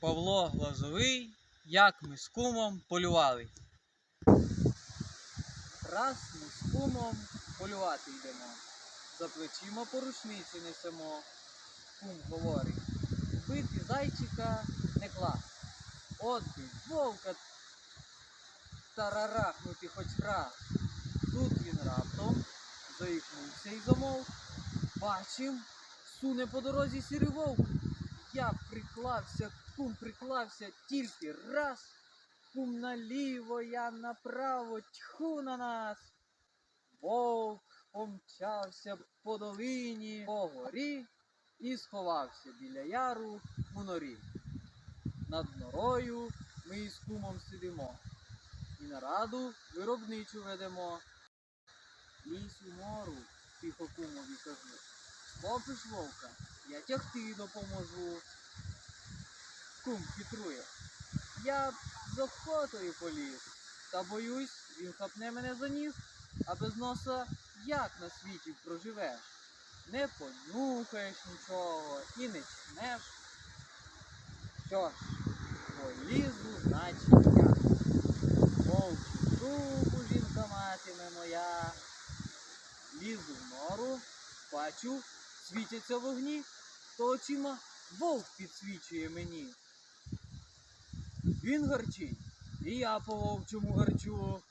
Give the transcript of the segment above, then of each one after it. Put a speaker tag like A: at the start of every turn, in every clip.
A: Павло Глазовий, як ми з кумом полювали. Раз ми з кумом полювати йдемо. За плечима по рушниці несемо. Кум говорить, бити зайчика не клас. От би вовка тарарахнути хоч раз. Тут він раптом заїкнувся і замовк. Бачим, суне по дорозі сірий вовк. Я приклався, кум приклався тільки раз. Кум наліво, я направо, тьху на нас. Вовк помчався по долині, по горі і сховався біля яру у норі. Над норою ми із кумом сидимо і нараду виробничу ведемо. Лізь у нору, тихо кумові кажу. Схопиш вовка, я тягти допоможу. Кум хитрує. Я б з охотою поліз, та боюсь, він хапне мене за ніс, а без носа як на світі проживеш? Не понюхаєш нічого і не чнеш. Що ж, полізу, значить я. Вовчу трубу жінка матиме моя. Лізу в нору, бачу, світяться вогні, то очима вовк підсвічує мені. Він гарчить, і я по вовчому гарчу.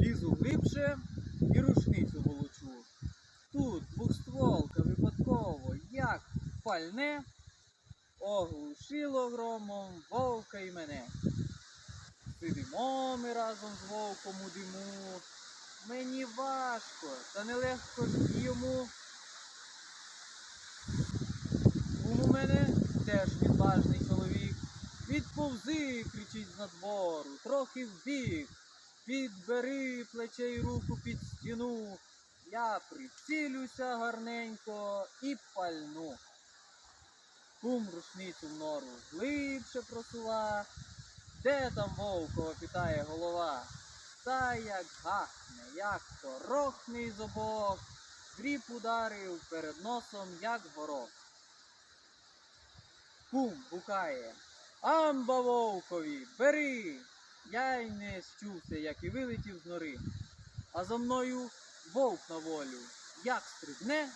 A: Лізу глибше і рушницю волочу. Тут двохстволка випадково як пальне, оглушило громом вовка і мене. Сидимо ми разом з вовком у диму. Мені важко, та нелегко ж йому. У мене теж відважний. Відповзи, кричить надвору, трохи вбік. Підбери плече й руку під стіну. Я прицілюся гарненько і пальну. Кум рушницю в нору глибше просува. Де там вовкова питає голова? Та як гахне, як торохне із обох, Гріб ударив перед носом, як горох. Кум гукає. Амба вовкові, бери! Я й не щувся, як і вилетів з нори. А за мною вовк на волю. Як стрибне,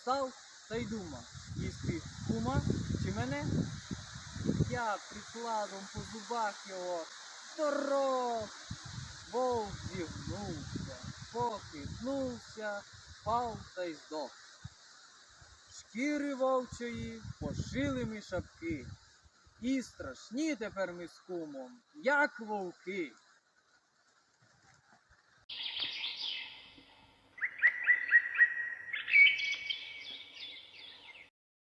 A: став та й дума. Їсти кума чи мене? Я прикладом по зубах його торох. Вовк зігнувся, похитнувся, впав та й здох. Шкіри вовчої пошили ми шапки. І страшні тепер ми з кумом, як вовки.